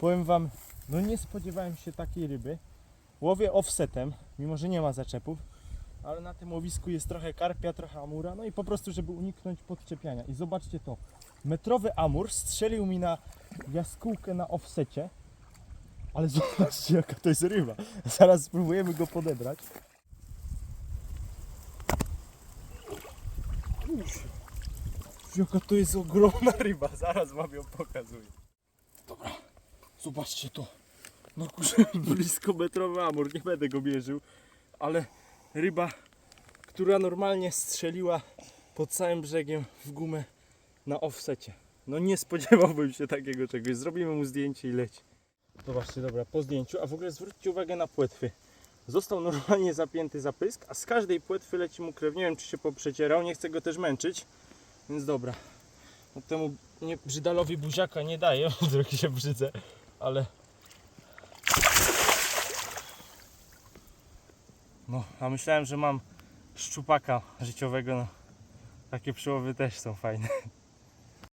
Powiem wam, no nie spodziewałem się takiej ryby. Łowię offsetem, mimo że nie ma zaczepów, ale na tym łowisku jest trochę karpia, trochę amura, no i po prostu, żeby uniknąć podczepiania. I zobaczcie to, metrowy amur strzelił mi na jaskółkę na offsecie, ale zobaczcie jaka to jest ryba. Zaraz spróbujemy go podebrać. Jaka to jest ogromna ryba, zaraz wam ją pokazuję. Zobaczcie to. No kurczę, blisko metrowy amur, nie będę go mierzył, ale ryba, która normalnie strzeliła pod całym brzegiem w gumę na offsecie. No nie spodziewałbym się takiego czegoś. Zrobimy mu zdjęcie i leci. Zobaczcie, dobra, po zdjęciu, a w ogóle zwróćcie uwagę na płetwy. Został normalnie zapięty za pysk, a z każdej płetwy leci mu krew. Nie wiem, czy się poprzecierał, nie chcę go też męczyć, więc dobra. No temu nie, brzydalowi buziaka nie daję, trochę się brzydzę, ale... No, a myślałem, że mam szczupaka życiowego, no. Takie przełowy też są fajne.